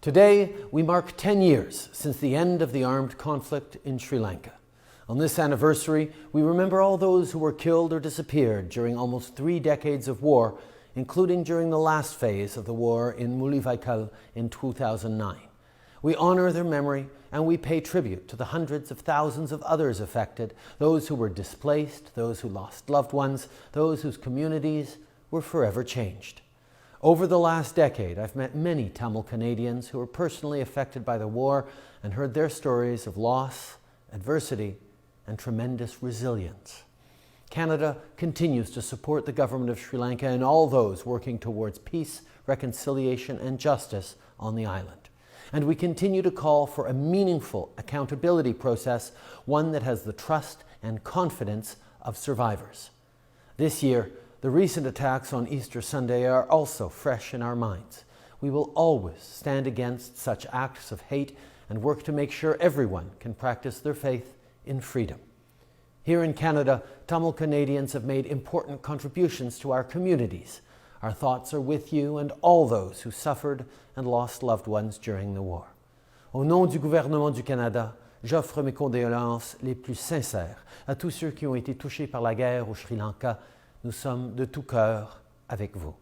Today, we mark 10 years since the end of the armed conflict in Sri Lanka. On this anniversary, we remember all those who were killed or disappeared during almost three decades of war, including during the last phase of the war in Mullavaikal in 2009. We honor their memory and we pay tribute to the hundreds of thousands of others affected, those who were displaced, those who lost loved ones, those whose communities were forever changed. Over the last decade, I've met many Tamil Canadians who were personally affected by the war and heard their stories of loss, adversity, and tremendous resilience. Canada continues to support the government of Sri Lanka and all those working towards peace, reconciliation, and justice on the island. And we continue to call for a meaningful accountability process, one that has the trust and confidence of survivors. This year, the recent attacks on Easter Sunday are also fresh in our minds. We will always stand against such acts of hate and work to make sure everyone can practice their faith in freedom. Here in Canada, Tamil Canadians have made important contributions to our communities. Our thoughts are with you and all those who suffered and lost loved ones during the war. Au nom du gouvernement du Canada, j'offre mes condoléances les plus sincères à tous ceux qui ont été touchés par la guerre au Sri Lanka. Nous sommes de tout cœur avec vous.